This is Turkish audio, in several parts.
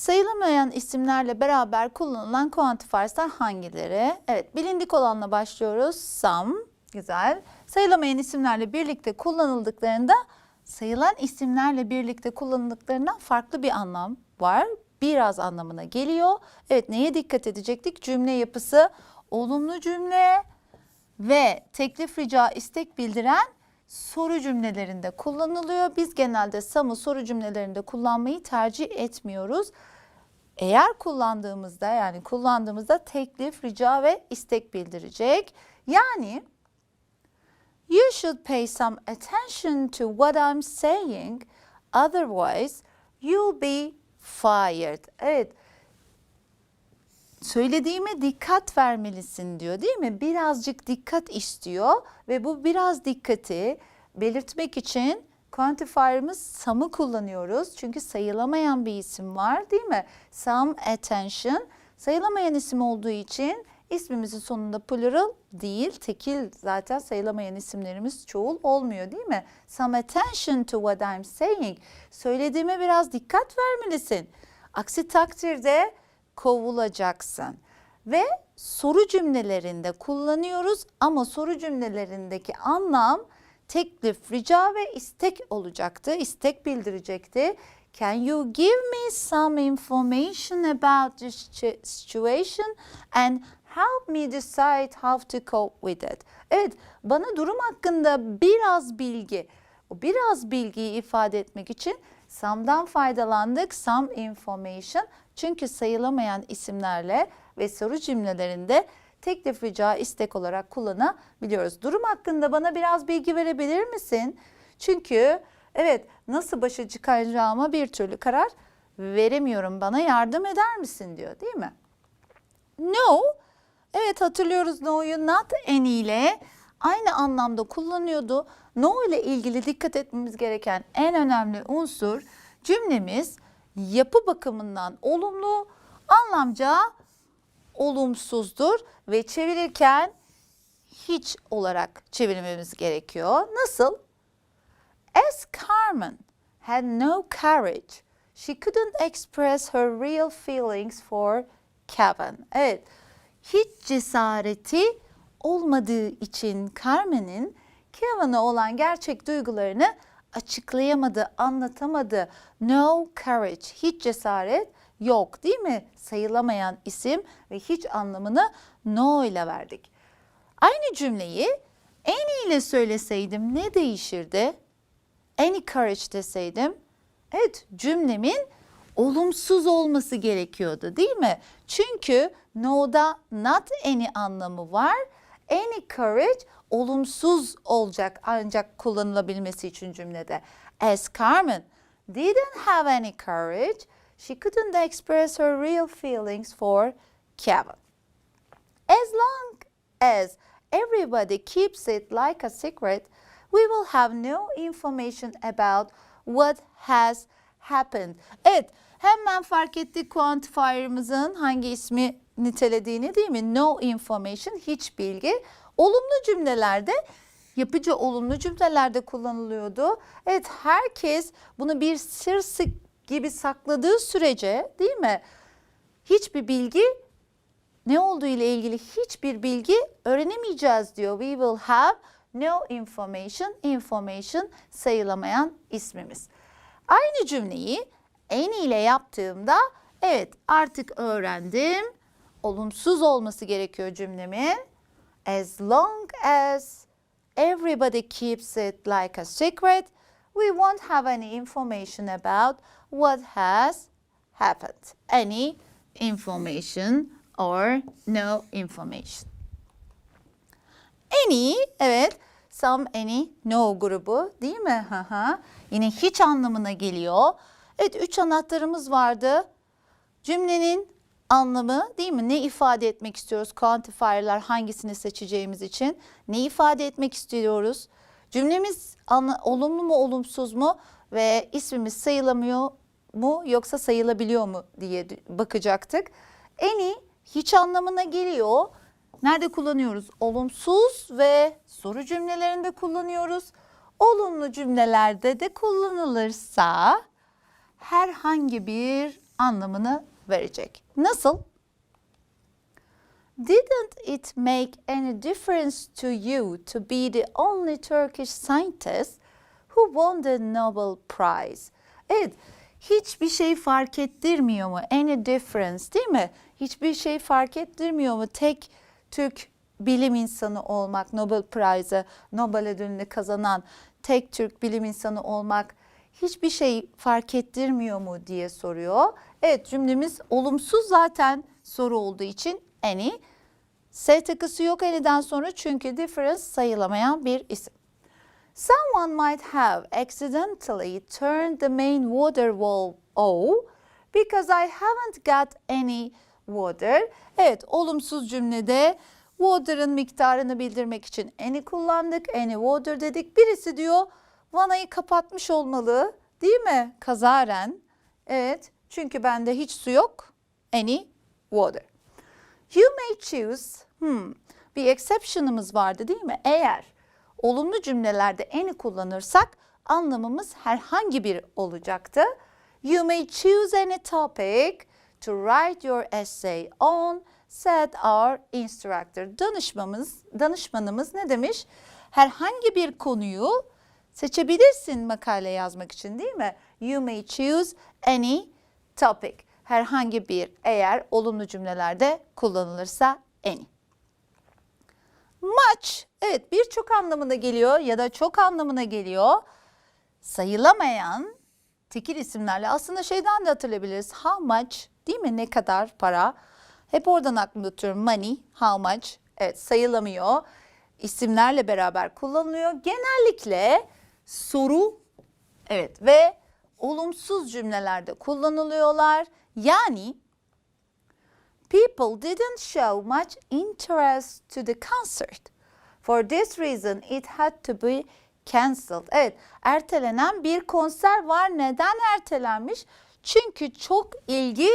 Sayılamayan isimlerle beraber kullanılan quantifiers'lar hangileri? Evet, bilindik olanla başlıyoruz. Some, güzel. Sayılamayan isimlerle birlikte kullanıldıklarında sayılan isimlerle birlikte kullanıldıklarından farklı bir anlam var. Biraz anlamına geliyor. Evet, neye dikkat edecektik? Cümle yapısı, olumlu cümle ve teklif, rica, istek bildiren soru cümlelerinde kullanılıyor. Biz genelde some'ı soru cümlelerinde kullanmayı tercih etmiyoruz. Eğer kullandığımızda yani kullandığımızda teklif, rica ve istek bildirecek. Yani you should pay some attention to what I'm saying otherwise you'll be fired. Evet. Söylediğime dikkat vermelisin diyor değil mi? Birazcık dikkat istiyor ve bu biraz dikkati belirtmek için quantifier'ımız some'ı kullanıyoruz. Çünkü sayılamayan bir isim var değil mi? Some attention sayılamayan isim olduğu için ismimizin sonunda plural değil, tekil zaten sayılamayan isimlerimiz çoğul olmuyor değil mi? Some attention to what I'm saying. Söylediğime biraz dikkat vermelisin. Aksi takdirde kovulacaksın. Ve soru cümlelerinde kullanıyoruz ama soru cümlelerindeki anlam teklif, rica ve istek olacaktı. İstek bildirecekti. Can you give me some information about this situ- situation and help me decide how to cope with it? Evet, bana durum hakkında biraz bilgi, o biraz bilgiyi ifade etmek için some'dan faydalandık. Some information çünkü sayılamayan isimlerle ve soru cümlelerinde teklif, rica, istek olarak kullanabiliyoruz. Durum hakkında bana biraz bilgi verebilir misin? Çünkü evet nasıl başa çıkaracağıma bir türlü karar veremiyorum. Bana yardım eder misin diyor değil mi? No. Evet hatırlıyoruz no'yu not any ile aynı anlamda kullanıyordu. No ile ilgili dikkat etmemiz gereken en önemli unsur cümlemiz yapı bakımından olumlu, anlamca olumsuzdur ve çevirirken hiç olarak çevirmemiz gerekiyor. Nasıl? As Carmen had no courage, she couldn't express her real feelings for Kevin. Evet, hiç cesareti olmadığı için Carmen'in Kevin'a olan gerçek duygularını açıklayamadı, anlatamadı. No courage, hiç cesaret yok değil mi? Sayılamayan isim ve hiç anlamını no ile verdik. Aynı cümleyi any ile söyleseydim ne değişirdi? Any courage deseydim, evet cümlemin olumsuz olması gerekiyordu değil mi? Çünkü no'da not any anlamı var. Any courage olumsuz olacak ancak kullanılabilmesi için cümlede. As Carmen didn't have any courage, she couldn't express her real feelings for Kevin. As long as everybody keeps it like a secret, we will have no information about what has happened. Evet, hemen fark ettik quantifier'ımızın hangi ismi nitelediğini değil mi? No information, hiç bilgi. Olumlu cümlelerde, yapıcı olumlu cümlelerde kullanılıyordu. Evet, herkes bunu bir sır gibi sakladığı sürece değil mi? Hiçbir bilgi ne olduğu ile ilgili hiçbir bilgi öğrenemeyeceğiz diyor. We will have no information, information sayılamayan ismimiz. Aynı cümleyi any ile yaptığımda evet artık öğrendim. Olumsuz olması gerekiyor cümlemin. As long as everybody keeps it like a secret, we won't have any information about what has happened. Any information or no information. Any, evet. Some, any, no grubu değil mi? Yine hiç anlamına geliyor. Evet, üç anahtarımız vardı. Cümlenin anlamı değil mi? Ne ifade etmek istiyoruz? Quantifier'lar hangisini seçeceğimiz için. Ne ifade etmek istiyoruz? Cümlemiz olumlu mu olumsuz mu? Ve ismimiz sayılamıyor mu yoksa sayılabiliyor mu diye bakacaktık. Any hiç anlamına geliyor. Nerede kullanıyoruz? Olumsuz ve soru cümlelerinde kullanıyoruz. Olumlu cümlelerde de kullanılırsa herhangi bir anlamını verecek. Nasıl? Didn't it make any difference to you to be the only Turkish scientist who won the Nobel Prize? Evet, hiçbir şey fark ettirmiyor mu? Any difference değil mi? Hiçbir şey fark ettirmiyor mu? Tek Türk bilim insanı olmak, Nobel Prize'ı, Nobel ödülünü kazanan tek Türk bilim insanı olmak hiçbir şey fark ettirmiyor mu diye soruyor. Evet cümlemiz olumsuz zaten soru olduğu için any. S takısı yok any'den sonra çünkü difference sayılamayan bir isim. Someone might have accidentally turned the main water valve off because I haven't got any water. Evet, olumsuz cümlede water'ın miktarını bildirmek için any kullandık. Any water dedik. Birisi diyor vanayı kapatmış olmalı. Değil mi? Kazaren. Evet. Çünkü bende hiç su yok. Any water. You choose. Hmm, bir exception'ımız vardı değil mi? Eğer olumlu cümlelerde any kullanırsak anlamımız herhangi bir olacaktı. You may choose any topic to write your essay on said our instructor. Danışmamız, danışmanımız ne demiş? Herhangi bir konuyu seçebilirsin makale yazmak için değil mi? You may choose any topic. Herhangi bir eğer olumlu cümlelerde kullanılırsa any. Much evet birçok anlamına geliyor ya da çok anlamına geliyor. Sayılamayan tekil isimlerle aslında şeyden de hatırlayabiliriz. How much değil mi? Ne kadar para? Hep oradan aklımda tutuyorum. Money, how much? Evet sayılamıyor. İsimlerle beraber kullanılıyor. Genellikle soru evet ve olumsuz cümlelerde kullanılıyorlar. Yani people didn't show much interest to the concert. For this reason it had to be cancelled. Evet, ertelenen bir konser var. Neden ertelenmiş? Çünkü çok ilgi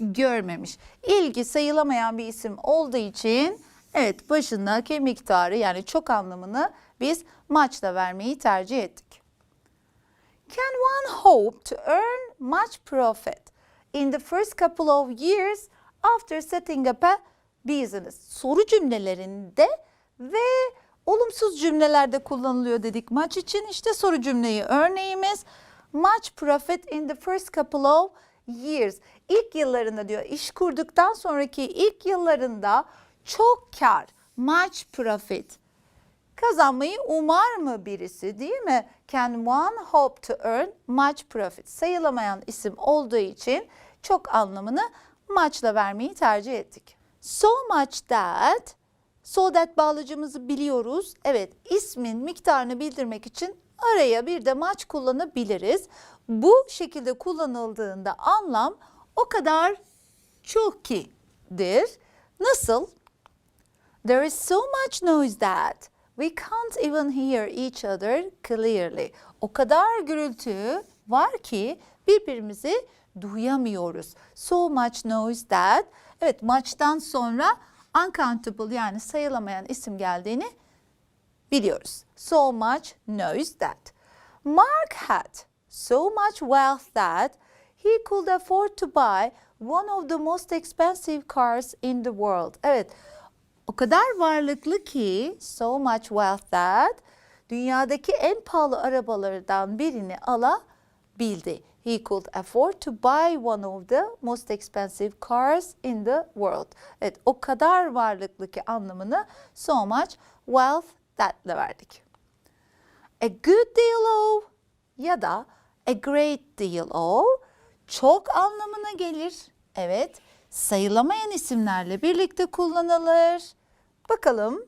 görmemiş. İlgi sayılamayan bir isim olduğu için evet başındaki miktarı yani çok anlamını biz maçla vermeyi tercih ettik. Can one hope to earn much profit in the first couple of years after setting up a business? Soru cümlelerinde ve olumsuz cümlelerde kullanılıyor dedik maç için. İşte soru cümleyi örneğimiz. Much profit in the first couple of years. İlk yıllarında diyor iş kurduktan sonraki ilk yıllarında çok kar. Much profit kazanmayı umar mı birisi değil mi? Can one hope to earn much profit? Sayılamayan isim olduğu için çok anlamını much'la vermeyi tercih ettik. So much that, so that bağlacımızı biliyoruz. Evet ismin miktarını bildirmek için araya bir de much kullanabiliriz. Bu şekilde kullanıldığında anlam o kadar çok ki'dir. Nasıl? There is so much noise that we can't even hear each other clearly. O kadar gürültü var ki birbirimizi duyamıyoruz. So much noise that. Evet maçtan sonra uncountable yani sayılamayan isim geldiğini biliyoruz. So much noise that. Mark had so much wealth that he could afford to buy one of the most expensive cars in the world. Evet o kadar varlıklı ki so much wealth that dünyadaki en pahalı arabalardan birini alabildi. He could afford to buy one of the most expensive cars in the world. Evet o kadar varlıklı ki anlamını so much wealth that'le verdik. A good deal of ya da a great deal of çok anlamına gelir. Evet, sayılamayan isimlerle birlikte kullanılır. Bakalım.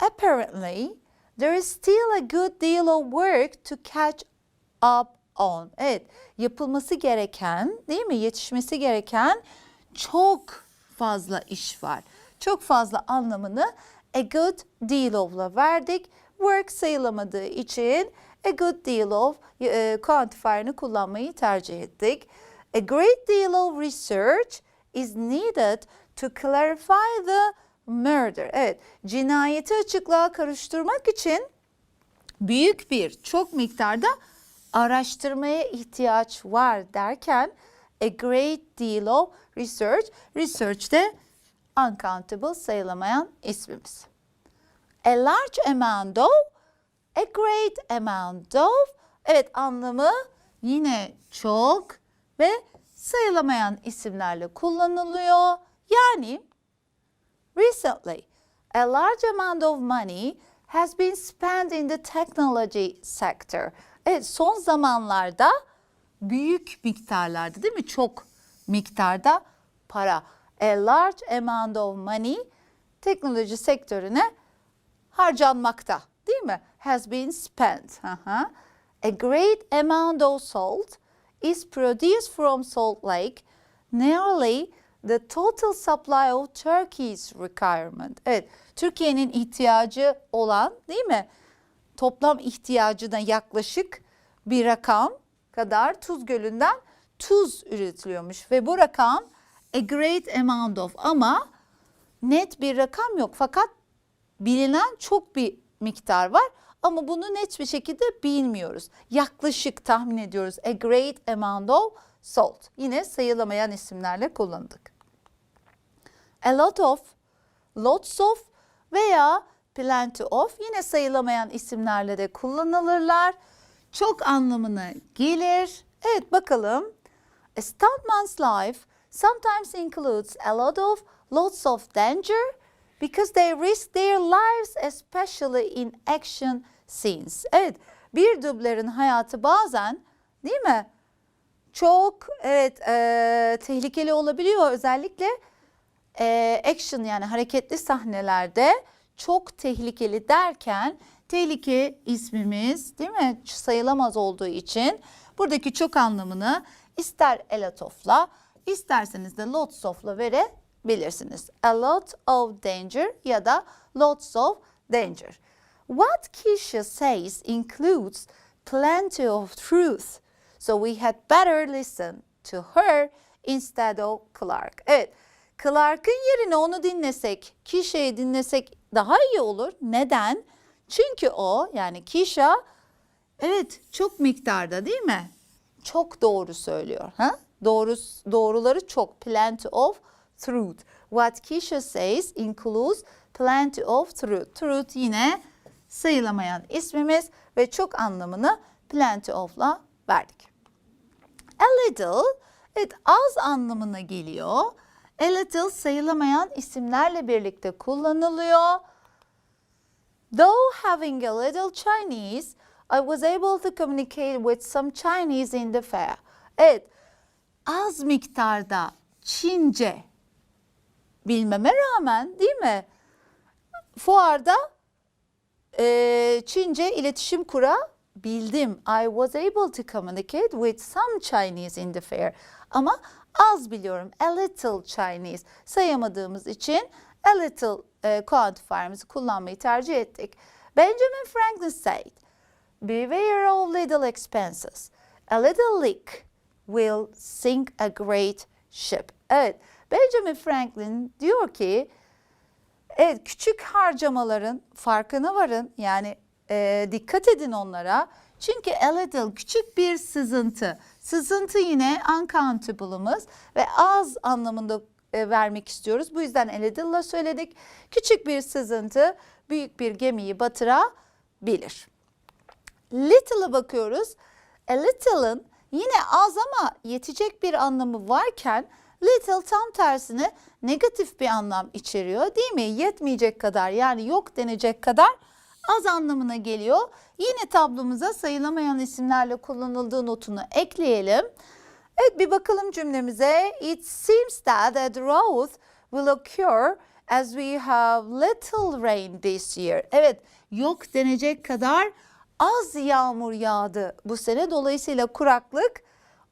Apparently, there is still a good deal of work to catch up on. Evet, yapılması gereken, değil mi? Yetişmesi gereken çok fazla iş var. Çok fazla anlamını a good deal of'la verdik. Work sayılamadığı için a good deal of e, quantifier'ını kullanmayı tercih ettik. A great deal of research is needed to clarify the murder. Evet, cinayeti açıklığa karıştırmak için büyük bir çok miktarda araştırmaya ihtiyaç var derken a great deal of research. Research de uncountable sayılamayan ismimiz. A large amount of, a great amount of. Evet anlamı yine çok ve sayılamayan isimlerle kullanılıyor. Yani recently a large amount of money has been spent in the technology sector. Evet son zamanlarda büyük miktarlarda değil mi? Çok miktarda para. A large amount of money teknoloji sektörüne harcanmakta değil mi? Has been spent. Hı. A great amount of salt is produced from Salt Lake, nearly the total supply of Turkey's requirement. Evet, Türkiye'nin ihtiyacı olan değil mi? Toplam ihtiyacına yaklaşık bir rakam kadar Tuz Gölü'nden tuz üretiliyormuş ve bu rakam a great amount of ama net bir rakam yok fakat bilinen çok bir miktar var ama bunu net bir şekilde bilmiyoruz. Yaklaşık tahmin ediyoruz. A great amount of salt. Yine sayılamayan isimlerle kullandık. A lot of, lots of veya plenty of yine sayılamayan isimlerle de kullanılırlar. Çok anlamına gelir. Evet bakalım. A stuntman's life sometimes includes a lot of lots of danger because they risk their lives especially in action scenes. Evet, bir dublörün hayatı bazen değil mi? Çok evet e, tehlikeli olabiliyor özellikle e, action yani hareketli sahnelerde çok tehlikeli derken tehlike ismimiz değil mi sayılamaz olduğu için buradaki çok anlamını ister a lot of'la isterseniz de lots of'la verebilirsiniz. A lot of danger ya da lots of danger. What Keisha says includes plenty of truth. So we had better listen to her instead of Clark. Evet, Clark'ın yerine onu dinlesek, Keisha'yı dinlesek daha iyi olur. Neden? Çünkü o yani Keisha evet çok miktarda değil mi? Çok doğru söylüyor. Ha? Doğru, doğruları çok. Plenty of truth. What Keisha says includes plenty of truth. Truth yine sayılamayan ismimiz ve çok anlamını plenty of'la verdik. A little, evet az anlamına geliyor. A little sayılamayan isimlerle birlikte kullanılıyor. Though having a little Chinese, I was able to communicate with some Chinese in the fair. Evet, az miktarda Çince bilmeme rağmen değil mi? Fuarda e, Çince iletişim kurabildim. I was able to communicate with some Chinese in the fair. Ama az biliyorum. A little Chinese sayamadığımız için a little e, quantifier'ımızı kullanmayı tercih ettik. Benjamin Franklin said, Beware of little expenses. A little leak will sink a great ship. Evet, Benjamin Franklin diyor ki, evet küçük harcamaların farkına varın. Yani e, dikkat edin onlara. Çünkü a little küçük bir sızıntı. Sızıntı yine uncountable'ımız ve az anlamında e, vermek istiyoruz. Bu yüzden a little'la söyledik. Küçük bir sızıntı büyük bir gemiyi batırabilir. Little'a bakıyoruz. A little'ın yine az ama yetecek bir anlamı varken little tam tersine negatif bir anlam içeriyor değil mi? Yetmeyecek kadar yani yok denecek kadar az anlamına geliyor. Yine tablomuza sayılamayan isimlerle kullanıldığı notunu ekleyelim. Evet bir bakalım cümlemize. It seems that a drought will occur as we have little rain this year. Evet yok denecek kadar az yağmur yağdı bu sene. Dolayısıyla kuraklık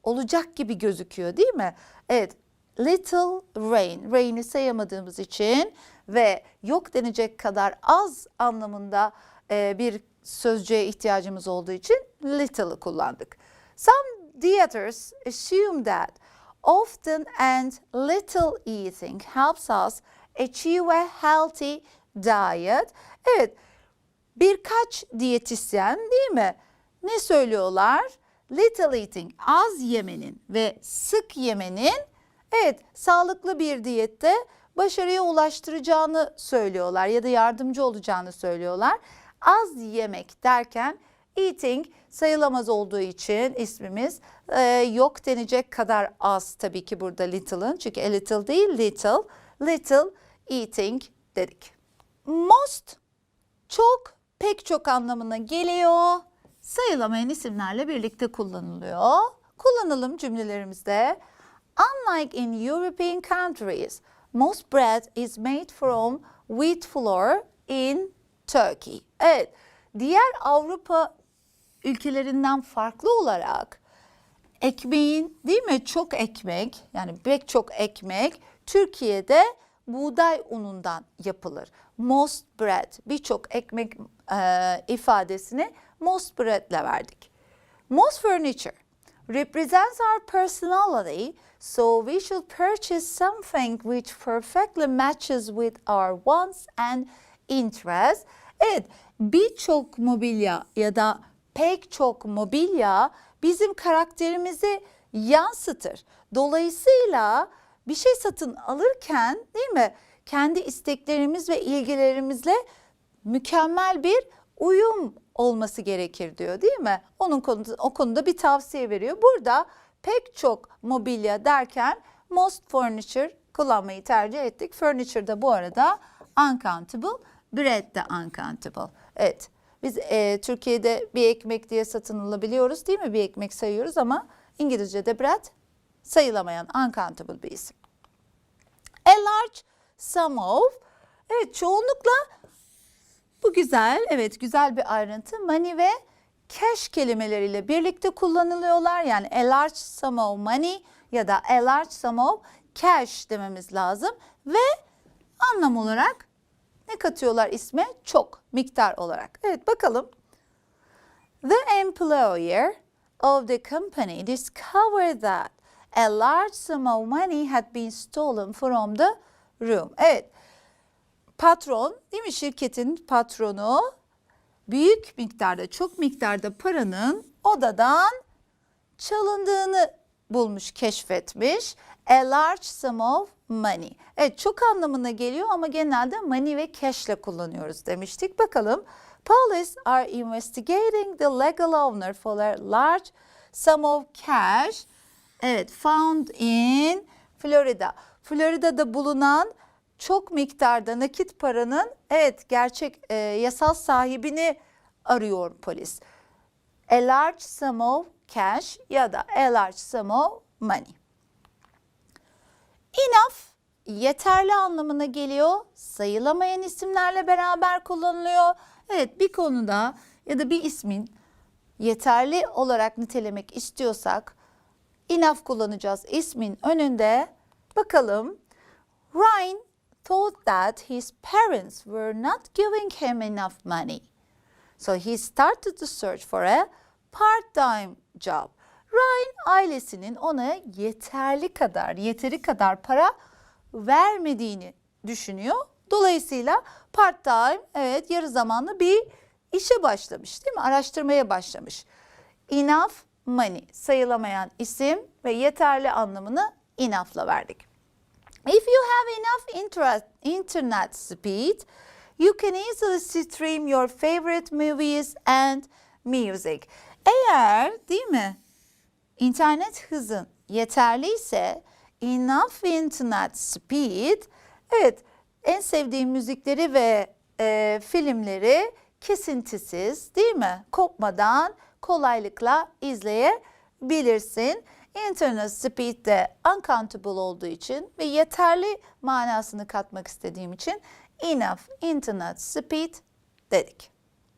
olacak gibi gözüküyor değil mi? Evet little rain. Rain'i sayamadığımız için ve yok denecek kadar az anlamında e, bir sözcüğe ihtiyacımız olduğu için little'ı kullandık. Some theaters assume that often and little eating helps us achieve a healthy diet. Evet, birkaç diyetisyen değil mi? Ne söylüyorlar? little eating az yemenin ve sık yemenin evet sağlıklı bir diyette başarıya ulaştıracağını söylüyorlar ya da yardımcı olacağını söylüyorlar. Az yemek derken eating sayılamaz olduğu için ismimiz e, yok denecek kadar az tabii ki burada little'ın çünkü a little değil little little eating dedik. Most çok pek çok anlamına geliyor. Sayılamayan isimlerle birlikte kullanılıyor. Kullanalım cümlelerimizde. Unlike in European countries, most bread is made from wheat flour in Turkey. Evet, diğer Avrupa ülkelerinden farklı olarak ekmeğin değil mi çok ekmek yani pek çok ekmek Türkiye'de buğday unundan yapılır. Most bread birçok ekmek e, ifadesini most bread ile verdik. Most furniture represents our personality so we should purchase something which perfectly matches with our wants and interests. Evet birçok mobilya ya da pek çok mobilya bizim karakterimizi yansıtır. Dolayısıyla bir şey satın alırken değil mi kendi isteklerimiz ve ilgilerimizle mükemmel bir uyum olması gerekir diyor değil mi? Onun konuda, o konuda bir tavsiye veriyor. Burada pek çok mobilya derken most furniture kullanmayı tercih ettik. Furniture da bu arada uncountable, bread de uncountable. Evet. Biz e, Türkiye'de bir ekmek diye satın alabiliyoruz değil mi? Bir ekmek sayıyoruz ama İngilizce'de bread sayılamayan uncountable bir isim. A large sum of. Evet çoğunlukla bu güzel, evet güzel bir ayrıntı. Money ve cash kelimeleriyle birlikte kullanılıyorlar. Yani a large sum of money ya da a large sum of cash dememiz lazım. Ve anlam olarak ne katıyorlar isme? Çok, miktar olarak. Evet bakalım. The employer of the company discovered that a large sum of money had been stolen from the room. Evet. Patron, değil mi şirketin patronu büyük miktarda, çok miktarda paranın odadan çalındığını bulmuş, keşfetmiş. A large sum of money. Evet çok anlamına geliyor ama genelde money ve cash ile kullanıyoruz demiştik. Bakalım. Police are investigating the legal owner for a large sum of cash. Evet found in Florida. Florida'da bulunan çok miktarda nakit paranın evet gerçek e, yasal sahibini arıyor polis. A large sum of cash ya da a large sum of money. Enough yeterli anlamına geliyor. Sayılamayan isimlerle beraber kullanılıyor. Evet bir konuda ya da bir ismin yeterli olarak nitelemek istiyorsak enough kullanacağız ismin önünde. Bakalım. Ryan thought that his parents were not giving him enough money. So he started to search for a part-time job. Ryan ailesinin ona yeterli kadar, yeteri kadar para vermediğini düşünüyor. Dolayısıyla part-time, evet yarı zamanlı bir işe başlamış değil mi? Araştırmaya başlamış. Enough money sayılamayan isim ve yeterli anlamını enough'la verdik. Enough internet speed, you can easily stream your favorite movies and music. Eğer değil mi internet hızın yeterliyse enough internet speed evet en sevdiğim müzikleri ve e, filmleri kesintisiz değil mi kopmadan kolaylıkla izleyebilirsin. Internet speed de uncountable olduğu için ve yeterli manasını katmak istediğim için enough internet speed dedik.